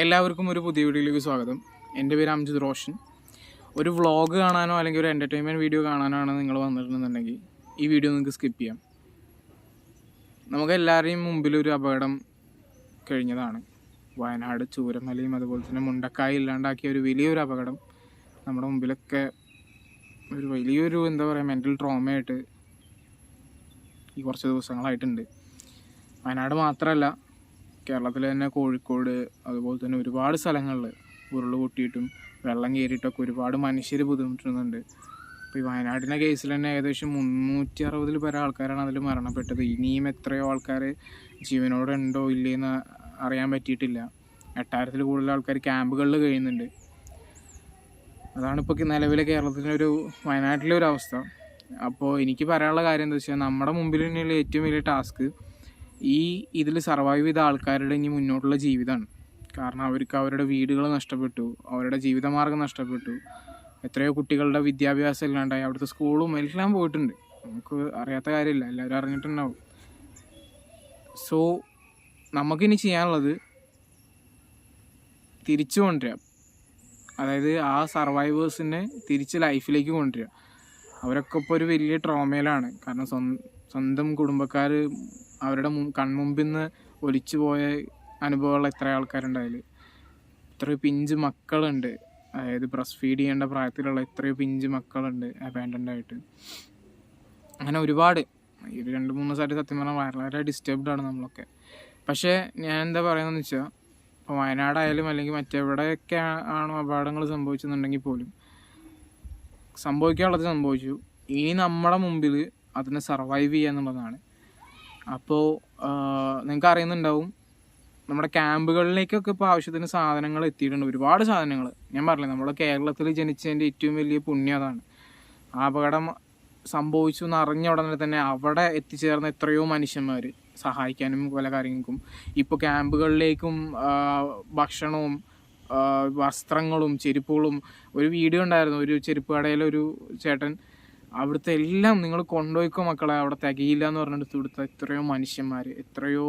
എല്ലാവർക്കും ഒരു പുതിയ വീഡിയോയിലേക്ക് സ്വാഗതം. എന്റെ പേര് അംജിത് റോഷൻ. ഒരു വ്ളോഗ് കാണാനോ അല്ലെങ്കിൽ ഒരു എന്റർടൈൻമെന്റ് വീഡിയോ കാണാനോ ആണ് നിങ്ങൾ വന്നിട്ടുണ്ടെന്നുണ്ടെങ്കിൽ ഈ വീഡിയോ നിങ്ങൾക്ക് സ്കിപ്പ് ചെയ്യാം. നമുക്ക് എല്ലാവരെയും മുമ്പിൽ ഒരു അപകടം കഴിഞ്ഞതാണ്. വയനാട് ചൂരമലയും അതുപോലെ തന്നെ മുണ്ടക്കായി ഇല്ലാണ്ടാക്കിയ ഒരു വലിയൊരു അപകടം. നമ്മുടെ മുമ്പിലൊക്കെ ഒരു വലിയൊരു എന്താ പറയുക മെന്റൽ ട്രോമയായിട്ട് ഈ കുറച്ച് ദിവസങ്ങളായിട്ടുണ്ട്. വയനാട് മാത്രമല്ല കേരളത്തിൽ തന്നെ കോഴിക്കോട് അതുപോലെ തന്നെ ഒരുപാട് സ്ഥലങ്ങളിൽ ഉരുൾ പൊട്ടിയിട്ടും വെള്ളം കയറിയിട്ടൊക്കെ ഒരുപാട് മനുഷ്യർ ബുദ്ധിമുട്ടുന്നുണ്ട്. ഇപ്പോൾ ഈ വയനാടിന്റെ കേസിൽ തന്നെ ഏകദേശം മുന്നൂറ്റി അറുപതിൽ പരം ആൾക്കാരാണ് അതിൽ മരണപ്പെട്ടത്. ഇനിയും എത്രയോ ആൾക്കാർ ജീവനോടെ ഉണ്ടോ ഇല്ലേന്ന് അറിയാൻ പറ്റിയിട്ടില്ല. എട്ടായിരത്തിൽ കൂടുതൽ ആൾക്കാർ ക്യാമ്പുകളിൽ കഴിയുന്നുണ്ട്. അതാണ് ഇപ്പോൾ നിലവിലെ കേരളത്തിന്റെ ഒരു വയനാട്ടിലെ ഒരു അവസ്ഥ. അപ്പോൾ എനിക്ക് പറയാനുള്ള കാര്യം എന്താ വെച്ചാൽ നമ്മുടെ മുമ്പിൽ തന്നെയുള്ള ഏറ്റവും വലിയ ടാസ്ക് ഈ ഇതിൽ സർവൈവ് ചെയ്ത ആൾക്കാരുടെ ഇനി മുന്നോട്ടുള്ള ജീവിതമാണ് കാരണം അവർക്ക് അവരുടെ വീടുകൾ നഷ്ടപ്പെട്ടു അവരുടെ ജീവിതമാർഗം നഷ്ടപ്പെട്ടു. എത്രയോ കുട്ടികളുടെ വിദ്യാഭ്യാസം ഇല്ലാണ്ടായി. അവിടുത്തെ സ്കൂളും എല്ലാം പോയിട്ടുണ്ട്. നമുക്ക് അറിയാത്ത കാര്യമില്ല. എല്ലാവരും അറിഞ്ഞിട്ടുണ്ടാവും. സോ നമുക്കിനി ചെയ്യാനുള്ളത് തിരിച്ചു കൊണ്ടുവരിക. അതായത് ആ സർവൈവേഴ്സിനെ തിരിച്ച് ലൈഫിലേക്ക് കൊണ്ടുവരിക. അവരൊക്കെ ഇപ്പോൾ ഒരു വലിയ ട്രോമയിലാണ് കാരണം സ്വന്തം കുടുംബക്കാർ അവരുടെ കൺമുമ്പിൽ നിന്ന് ഒലിച്ചു പോയ അനുഭവമുള്ള എത്ര ആൾക്കാരുണ്ടായാലും ഇത്രയും പിഞ്ച് മക്കളുണ്ട്. അതായത് ബ്രസ്റ്റ് ഫീഡ് ചെയ്യേണ്ട പ്രായത്തിലുള്ള ഇത്രയും പിഞ്ച് മക്കളുണ്ട് അബാൻഡന്റ് ആയിട്ട് അങ്ങനെ ഒരുപാട്. ഈ ഒരു രണ്ട് മൂന്ന് ദിവസമായിട്ട് സത്യം പറഞ്ഞാൽ വളരെ ഡിസ്റ്റർബ്ഡ് ആണ് നമ്മളൊക്കെ. പക്ഷേ ഞാൻ എന്താ പറയുന്നതെന്ന് വെച്ചാൽ ഇപ്പോൾ വയനാടായാലും അല്ലെങ്കിൽ മറ്റെവിടെയൊക്കെ ആണോ അപകടങ്ങൾ സംഭവിച്ചെന്നുണ്ടെങ്കിൽ പോലും സംഭവിക്കാനുള്ളത് സംഭവിച്ചു. ഇനി നമ്മുടെ മുമ്പിൽ അതിനെ സർവൈവ് ചെയ്യുക എന്നുള്ളതാണ് അപ്പോൾ നിങ്ങൾക്ക് അറിയുന്നുണ്ടാവും നമ്മുടെ ക്യാമ്പുകളിലേക്കൊക്കെ ഇപ്പോൾ ആവശ്യത്തിന് സാധനങ്ങൾ എത്തിയിട്ടുണ്ട്. ഒരുപാട് സാധനങ്ങൾ. ഞാൻ പറഞ്ഞില്ലേ നമ്മുടെ കേരളത്തിൽ ജനിച്ചതിന്റെ ഏറ്റവും വലിയ പുണ്യം അതാണ്. ആ അപകടം സംഭവിച്ചു എന്ന് അറിഞ്ഞ ഉടനെ തന്നെ അവിടെ എത്തിച്ചേർന്ന എത്രയോ മനുഷ്യന്മാർ സഹായിക്കാനും പല കാര്യങ്ങൾക്കും. ഇപ്പോൾ ക്യാമ്പുകളിലേക്കും ഭക്ഷണവും വസ്ത്രങ്ങളും ചെരുപ്പുകളും ഒരു വീഡിയോ ഉണ്ടായിരുന്നു. ഒരു ചെരുപ്പ് കടയിലൊരു ചേട്ടൻ അവിടുത്തെ എല്ലാം നിങ്ങൾ കൊണ്ടുപോയിക്കോ മക്കളെ അവിടെ തികയില്ല എന്ന് പറഞ്ഞിട്ട് ഇവിടുത്തെ എത്രയോ മനുഷ്യന്മാർ എത്രയോ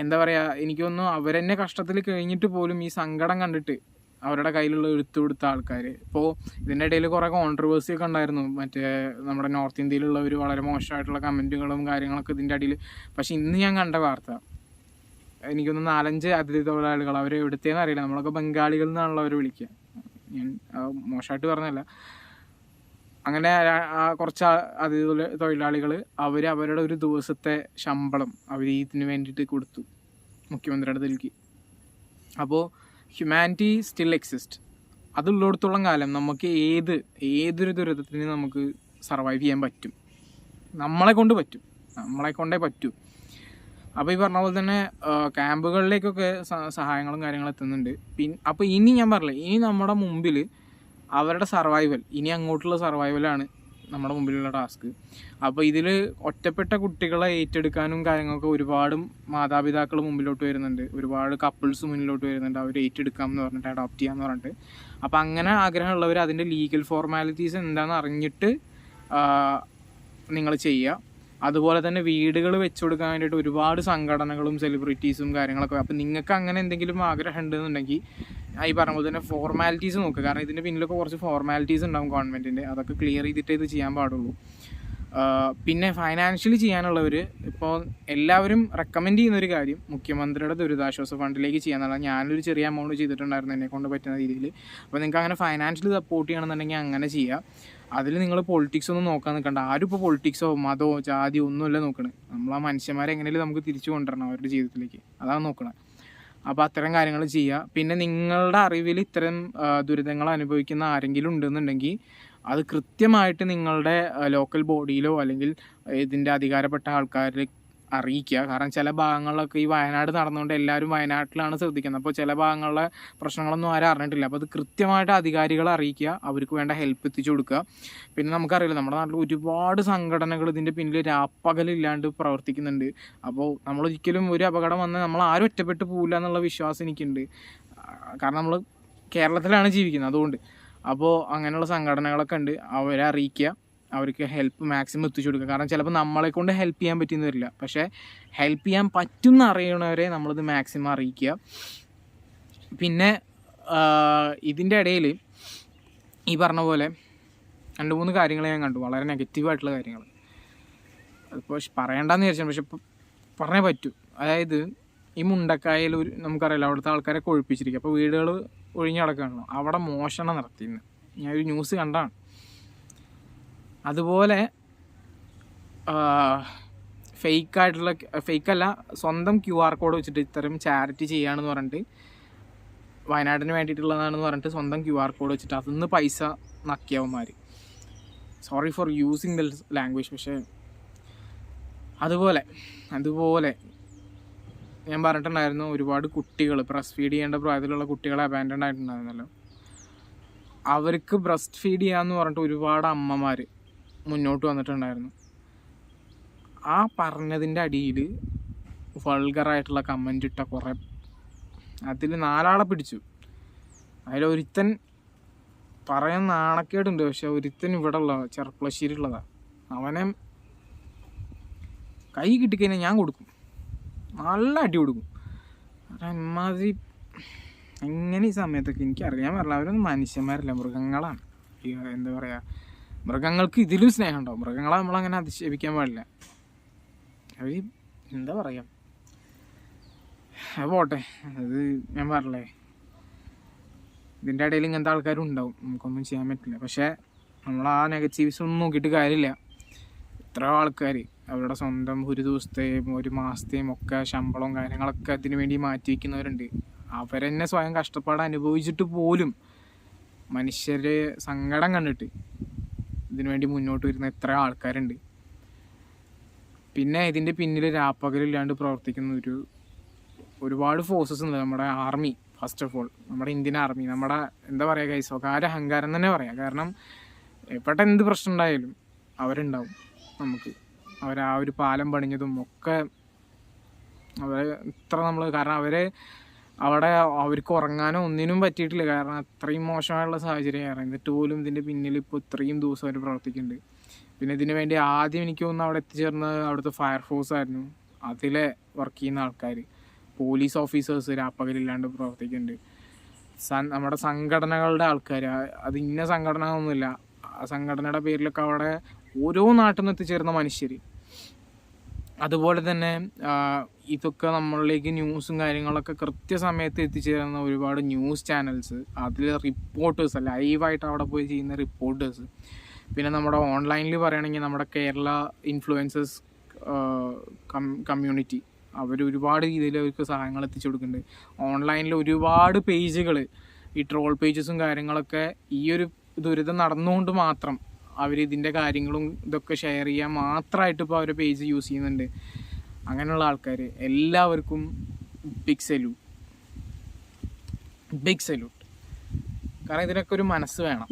എന്താ പറയുക എനിക്കൊന്നും അവരെന്നെ കഷ്ടത്തിൽ കഴിഞ്ഞിട്ട് പോലും ഈ സങ്കടം കണ്ടിട്ട് അവരുടെ കയ്യിലുള്ള എടുത്തു കൊടുത്ത ആൾക്കാർ ഇപ്പോൾ ഇതിന്റെ ഇടയിൽ കുറേ കോൺട്രവേഴ്സി ഒക്കെ ഉണ്ടായിരുന്നു. മറ്റേ നമ്മുടെ നോർത്ത് ഇന്ത്യയിലുള്ളവർ വളരെ മോശമായിട്ടുള്ള കമന്റുകളും കാര്യങ്ങളൊക്കെ ഇതിന്റെ അടിയിൽ. പക്ഷെ ഇന്ന് ഞാൻ കണ്ട വാർത്ത എനിക്കൊന്ന് നാലഞ്ച് അതിഥി തൊഴിലാളികൾ അവർ എവിടുത്തേന്ന് അറിയില്ല. നമ്മളൊക്കെ ബംഗാളികളിൽ നിന്നാണല്ലോ അവർ വിളിക്കുക. ഞാൻ മോശമായിട്ട് പറഞ്ഞല്ല അങ്ങനെ കുറച്ച് അതിഥി തൊഴിലാളികൾ അവർ അവരുടെ ഒരു ദിവസത്തെ ശമ്പളം അവർ ഇതിന് വേണ്ടിയിട്ട് കൊടുത്തു മുഖ്യമന്ത്രിയുടെ അടുത്തേക്ക്. അപ്പോൾ ഹ്യൂമാനിറ്റി സ്റ്റിൽ എക്സിസ്റ്റ് അതുള്ളിടത്തോളം കാലം നമുക്ക് ഏത് ഏതൊരു ദുരിതത്തിന് നമുക്ക് സർവൈവ് ചെയ്യാൻ പറ്റും. നമ്മളെ കൊണ്ട് പറ്റും. നമ്മളെ കൊണ്ടേ പറ്റൂ. അപ്പോൾ ഈ പറഞ്ഞ പോലെ തന്നെ ക്യാമ്പുകളിലേക്കൊക്കെ സഹായങ്ങളും കാര്യങ്ങളും എത്തുന്നുണ്ട്. പിന്നെ അപ്പോൾ ഇനി ഞാൻ പറയില്ല ഇനി നമ്മുടെ മുമ്പിൽ അവരുടെ സർവൈവൽ ഇനി അങ്ങോട്ടുള്ള സർവൈവലാണ് നമ്മുടെ മുമ്പിലുള്ള ടാസ്ക് അപ്പോൾ ഇതിൽ ഒറ്റപ്പെട്ട കുട്ടികളെ ഏറ്റെടുക്കാനും കാര്യങ്ങളൊക്കെ ഒരുപാട് മാതാപിതാക്കൾ മുമ്പിലോട്ട് വരുന്നുണ്ട്. ഒരുപാട് കപ്പിൾസ് മുന്നിലോട്ട് വരുന്നുണ്ട്. അവർ ഏറ്റെടുക്കാം എന്ന് പറഞ്ഞിട്ട് അഡോപ്റ്റ് ചെയ്യാമെന്ന് പറഞ്ഞിട്ട്. അപ്പോൾ അങ്ങനെ ആഗ്രഹമുള്ളവർ അതിന്റെ ലീഗൽ ഫോർമാലിറ്റീസ് എന്താണെന്ന് അറിഞ്ഞിട്ട് നിങ്ങൾ ചെയ്യുക. അതുപോലെ തന്നെ വീടുകൾ വെച്ചു കൊടുക്കാൻ വേണ്ടിയിട്ട് ഒരുപാട് സംഘടനകളും സെലിബ്രിറ്റീസും കാര്യങ്ങളൊക്കെ. അപ്പോൾ നിങ്ങൾക്ക് അങ്ങനെ എന്തെങ്കിലും ആഗ്രഹം ഉണ്ടെന്നുണ്ടെങ്കിൽ ഈ പറഞ്ഞ പോലെ തന്നെ ഫോർമാലിറ്റീസ് നോക്കുക കാരണം ഇതിന്റെ പിന്നിലൊക്കെ കുറച്ച് ഫോർമാലിറ്റീസ് ഉണ്ടാവും ഗവൺമെന്റിന്റെ അതൊക്കെ ക്ലിയർ ചെയ്തിട്ടേ ഇത് ചെയ്യാൻ പാടുള്ളൂ. പിന്നെ ഫൈനാൻഷ്യലി ചെയ്യാനുള്ളവർ ഇപ്പോൾ എല്ലാവരും റെക്കമെൻഡ് ചെയ്യുന്ന ഒരു കാര്യം മുഖ്യമന്ത്രിയുടെ ദുരിതാശ്വാസ ഫണ്ടിലേക്ക് ചെയ്യാന്നുള്ള ഞാനൊരു ചെറിയ എമൗണ്ട് ചെയ്തിട്ടുണ്ടായിരുന്നു എന്നെ കൊണ്ട് പറ്റുന്ന രീതിയിൽ അപ്പോൾ നിങ്ങൾക്ക് അങ്ങനെ ഫൈനാൻഷ്യലി സപ്പോർട്ട് ചെയ്യണമെന്നുണ്ടെങ്കിൽ അങ്ങനെ ചെയ്യുക അതിൽ നിങ്ങൾ പൊളിറ്റിക്സ് ഒന്നും നോക്കാൻ നിൽക്കണ്ട. ആരും ഇപ്പോൾ പൊളിറ്റിക്സോ മതമോ ജാതിയോ ഒന്നുമല്ല നോക്കണേ. നമ്മൾ ആ മനുഷ്യന്മാരെ എങ്ങനെയും നമുക്ക് തിരിച്ചു കൊണ്ടുവരണം അവരുടെ ജീവിതത്തിലേക്ക്. അതാണ് നോക്കണത് അപ്പോൾ അത്തരം കാര്യങ്ങൾ ചെയ്യുക പിന്നെ നിങ്ങളുടെ അറിവിൽ ഇത്തരം ദുരിതങ്ങൾ അനുഭവിക്കുന്ന ആരെങ്കിലും ഉണ്ടെന്നുണ്ടെങ്കിൽ അത് കൃത്യമായിട്ട് നിങ്ങളുടെ ലോക്കൽ ബോഡിയിലോ അല്ലെങ്കിൽ ഇതിന്റെ അധികാരപ്പെട്ട ആൾക്കാരിൽ അറിയിക്കുക. കാരണം ചില ഭാഗങ്ങളിലൊക്കെ ഈ വയനാട് നടന്നുകൊണ്ട് എല്ലാവരും വയനാട്ടിലാണ് ശ്രദ്ധിക്കുന്നത്. അപ്പോൾ ചില ഭാഗങ്ങളിലെ പ്രശ്നങ്ങളൊന്നും ആരും അറിഞ്ഞിട്ടില്ല. അപ്പോൾ അത് കൃത്യമായിട്ട് അധികാരികളെ അറിയിക്കുക. അവർക്ക് വേണ്ട ഹെൽപ്പ് എത്തിച്ചു കൊടുക്കുക. പിന്നെ നമുക്കറിയില്ല നമ്മുടെ നാട്ടിൽ ഒരുപാട് സംഘടനകൾ ഇതിന്റെ പിന്നിൽ രാപ്പകലില്ലാണ്ട് പ്രവർത്തിക്കുന്നുണ്ട്. അപ്പോൾ നമ്മളൊരിക്കലും ഒരു അപകടം വന്ന് നമ്മൾ ആരും ഒറ്റപ്പെട്ട് പോകില്ല എന്നുള്ള വിശ്വാസം എനിക്കുണ്ട്. കാരണം നമ്മൾ കേരളത്തിലാണ് ജീവിക്കുന്നത് അതുകൊണ്ട്. അപ്പോൾ അങ്ങനെയുള്ള സംഘടനകളൊക്കെ ഉണ്ട്. അവരെ അറിയിക്കുക. അവർക്ക് ഹെൽപ്പ് മാക്സിമം എത്തിച്ചു കൊടുക്കുക. കാരണം ചിലപ്പോൾ നമ്മളെ കൊണ്ട് ഹെൽപ്പ് ചെയ്യാൻ പറ്റിയെന്ന് വരില്ല. പക്ഷേ ഹെൽപ്പ് ചെയ്യാൻ പറ്റുമെന്ന് അറിയണവരെ നമ്മളിത് മാക്സിമം അറിയിക്കുക. പിന്നെ ഇതിന്റെ ഇടയിൽ ഈ പറഞ്ഞ പോലെ രണ്ട് മൂന്ന് കാര്യങ്ങൾ ഞാൻ കണ്ടു. വളരെ നെഗറ്റീവായിട്ടുള്ള കാര്യങ്ങൾ. അതിപ്പോൾ പറയണ്ടെന്ന് വിചാരിച്ചു പക്ഷെ പറഞ്ഞേ പറ്റൂ. അതായത് ഈ മുണ്ടക്കായയിൽ ഒരു നമുക്കറിയാലോ അവിടുത്തെ ആൾക്കാരെ കൊഴിപ്പിച്ചിരിക്കുക അപ്പോൾ വീടുകൾ ഒഴിഞ്ഞു കിടക്കുകയാണല്ലോ. അവിടെ മോഷണം നടത്തിയിരുന്നു ഞാൻ ഒരു ന്യൂസ് കണ്ടാണ് അതുപോലെ ഫേക്കായിട്ടുള്ള ഫേക്കല്ല സ്വന്തം ക്യു ആർ കോഡ് വെച്ചിട്ട് ഇത്തരം ചാരിറ്റി ചെയ്യുകയാണെന്ന് പറഞ്ഞിട്ട് വയനാടിന് വേണ്ടിയിട്ടുള്ളതാണെന്ന് പറഞ്ഞിട്ട് സ്വന്തം ക്യു ആർ കോഡ് വെച്ചിട്ട് അതിന്ന് പൈസ നക്കിയവന്മാർ sorry for using the language പക്ഷേ അതുപോലെ അതുപോലെ ഞാൻ പറഞ്ഞിട്ടുണ്ടായിരുന്നു ഒരുപാട് കുട്ടികൾ ബ്രസ്റ്റ് ഫീഡ് ചെയ്യേണ്ട പ്രായത്തിലുള്ള കുട്ടികളെ അബാൻഡൻ ആയിട്ടുണ്ടായിരുന്നല്ലോ. അവർക്ക് ബ്രസ്റ്റ് ഫീഡ് ചെയ്യാന്ന് പറഞ്ഞിട്ട് ഒരുപാട് അമ്മമാർ മുന്നോട്ട് വന്നിട്ടുണ്ടായിരുന്നു. ആ പറഞ്ഞതിന്റെ അടിയിൽ വൾഗറായിട്ടുള്ള കമന്റ് ഇട്ട കുറേ അതിൽ നാലാളെ പിടിച്ചു. അതിലൊരുത്തൻ പറയാൻ നാണക്കേടുണ്ട് പക്ഷെ ഒരുത്തൻ ഇവിടെ ഉള്ള ചെറുപ്പളശ്ശേരി ഉള്ളതാ അവനെ കൈ കിട്ടിക്കഴിഞ്ഞാൽ ഞാൻ കൊടുക്കും. നല്ല അടി കൊടുക്കും. എമ്മാതിരി എങ്ങനെ ഈ സമയത്തൊക്കെ എനിക്കറിയാൻ പറ്റില്ല. അവരൊന്നും മനുഷ്യന്മാരല്ല മൃഗങ്ങളാണ്. എന്താ പറയുക മൃഗങ്ങൾക്ക് ഇതിലും സ്നേഹം ഉണ്ടാവും മൃഗങ്ങളെ നമ്മളങ്ങനെ അധിക്ഷേപിക്കാൻ പാടില്ല. അവർ എന്താ പറയുക പോട്ടെ. അത് ഞാൻ പറഞ്ഞേ ഇതിന്റെ ഇടയിൽ ഇങ്ങനത്തെ ആൾക്കാരും ഉണ്ടാവും നമുക്കൊന്നും ചെയ്യാൻ പറ്റില്ല. പക്ഷേ നമ്മൾ ആ നെഗറ്റീവ്സ് ഒന്നും നോക്കിയിട്ട് കാര്യമില്ല. ഇത്ര ആൾക്കാർ അവരുടെ സ്വന്തം ഒരു ദിവസത്തെയും ഒരു മാസത്തെയും ഒക്കെ ശമ്പളവും കാര്യങ്ങളൊക്കെ അതിന് വേണ്ടി മാറ്റി വയ്ക്കുന്നവരുണ്ട്. അവരെന്നെ സ്വയം കഷ്ടപ്പാട് അനുഭവിച്ചിട്ട് പോലും മനുഷ്യരെ സങ്കടം കണ്ടിട്ട് ഇതിനു വേണ്ടി മുന്നോട്ട് വരുന്ന എത്ര ആൾക്കാരുണ്ട്. പിന്നെ ഇതിന്റെ പിന്നിൽ രാപ്പകലില്ലാണ്ട് പ്രവർത്തിക്കുന്ന ഒരു ഒരുപാട് ഫോഴ്സസ് ഉണ്ട്. നമ്മുടെ ആർമി ഫസ്റ്റ് ഓഫ് ഓൾ നമ്മുടെ ഇന്ത്യൻ ആർമി നമ്മുടെ എന്താ പറയുക കൈ സ്വകാര്യ അഹങ്കാരം തന്നെ പറയാം. കാരണം എവിടെ എന്ത് പ്രശ്നം ഉണ്ടായാലും അവരുണ്ടാവും നമുക്ക്. അവർ ആ ഒരു പാലം പണിഞ്ഞതും ഒക്കെ അവരെ ഇത്ര നമ്മൾ കാരണം അവരെ അവിടെ അവർക്ക് ഉറങ്ങാനോ ഒന്നിനും പറ്റിയിട്ടില്ല. കാരണം അത്രയും മോശമായുള്ള സാഹചര്യമാണ് എന്നിട്ട് പോലും ഇതിന്റെ പിന്നിൽ ഇപ്പോൾ ഇത്രയും ദിവസം അവർ പ്രവർത്തിക്കുന്നുണ്ട്. പിന്നെ ഇതിനു വേണ്ടി ആദ്യം എനിക്ക് തോന്നുന്നു അവിടെ എത്തിച്ചേർന്നത് അവിടുത്തെ ഫയർഫോഴ്സ് ആയിരുന്നു. അതിലെ വർക്ക് ചെയ്യുന്ന ആൾക്കാർ പോലീസ് ഓഫീസേഴ്സ് രാപ്പകലില്ലാണ്ട് പ്രവർത്തിക്കുന്നുണ്ട്. നമ്മുടെ സംഘടനകളുടെ ആൾക്കാർ അത് ഇന്ന സംഘടന ഒന്നുമില്ല ആ സംഘടനയുടെ പേരിലൊക്കെ അവിടെ ഓരോ നാട്ടിൽ നിന്ന് എത്തിച്ചേർന്ന മനുഷ്യർ അതുപോലെ തന്നെ ഇതൊക്കെ നമ്മളിലേക്ക് ന്യൂസും കാര്യങ്ങളൊക്കെ കൃത്യസമയത്ത് എത്തിച്ചേരുന്ന ഒരുപാട് ന്യൂസ് ചാനൽസ് അതിൽ റിപ്പോർട്ടേഴ്സ് ലൈവായിട്ട് അവിടെ പോയി ചെയ്യുന്ന റിപ്പോർട്ടേഴ്സ്. പിന്നെ നമ്മുടെ ഓൺലൈനിൽ പറയുകയാണെങ്കിൽ നമ്മുടെ കേരള ഇൻഫ്ലുവൻസസ് കമ്മ്യൂണിറ്റി അവർ ഒരുപാട് രീതിയിൽ അവർക്ക് സഹായങ്ങൾ എത്തിച്ചു കൊടുക്കുന്നുണ്ട്. ഓൺലൈനിൽ ഒരുപാട് പേജുകൾ ഈ ട്രോൾ പേജസും കാര്യങ്ങളൊക്കെ ഈ ഒരു ദുരിതം നടന്നുകൊണ്ട് മാത്രം അവർ ഇതിന്റെ കാര്യങ്ങളും ഇതൊക്കെ ഷെയർ ചെയ്യാൻ മാത്രമായിട്ട് ഇപ്പോൾ അവരുടെ പേജ് യൂസ് ചെയ്യുന്നുണ്ട്. അങ്ങനെയുള്ള ആൾക്കാർ എല്ലാവർക്കും ബിഗ് സല്യൂട്ട് ബിഗ് സല്യൂട്ട് കാരണം ഇതിനൊക്കെ ഒരു മനസ്സ് വേണം.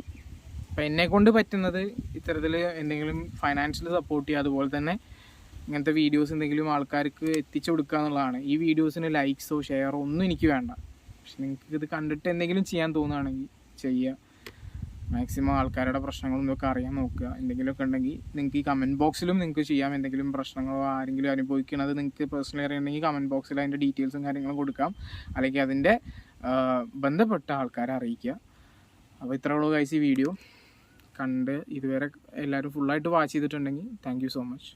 അപ്പം എന്നെ കൊണ്ട് പറ്റുന്നത് ഇത്തരത്തിൽ എന്തെങ്കിലും ഫൈനാൻഷ്യൽ സപ്പോർട്ട് ചെയ്യുക അതുപോലെ തന്നെ ഇങ്ങനത്തെ വീഡിയോസ് എന്തെങ്കിലും ആൾക്കാർക്ക് എത്തിച്ചു കൊടുക്കുക എന്നുള്ളതാണ്. ഈ വീഡിയോസിന് ലൈക്സോ ഷെയറോ ഒന്നും എനിക്ക് വേണ്ട. പക്ഷെ നിങ്ങൾക്ക് ഇത് കണ്ടിട്ട് എന്തെങ്കിലും ചെയ്യാൻ തോന്നുകയാണെങ്കിൽ ചെയ്യുക മാക്സിമം ആൾക്കാരുടെ പ്രശ്നങ്ങളും ഇതൊക്കെ അറിയാൻ നോക്കുക. എന്തെങ്കിലുമൊക്കെ ഉണ്ടെങ്കിൽ നിങ്ങൾക്ക് ഈ കമന്റ് ബോക്സിലും നിങ്ങൾക്ക് ചെയ്യാം. എന്തെങ്കിലും പ്രശ്നങ്ങളോ ആരെങ്കിലും അനുഭവിക്കുന്നത് നിങ്ങൾക്ക് പേഴ്സണലി അറിയണമെങ്കിൽ കമന്റ് ബോക്സിൽ അതിന്റെ ഡീറ്റെയിൽസും കാര്യങ്ങളും കൊടുക്കാം. അല്ലെങ്കിൽ അതിന്റെ ബന്ധപ്പെട്ട ആൾക്കാരെ അറിയിക്കുക. അപ്പോൾ ഇത്രേ ഉള്ളൂ കഴിച്ച് ഈ വീഡിയോ കണ്ട് ഇതുവരെ എല്ലാവരും ഫുള്ളായിട്ട് വാച്ച് ചെയ്തിട്ടുണ്ടെങ്കിൽ താങ്ക് സോ മച്ച്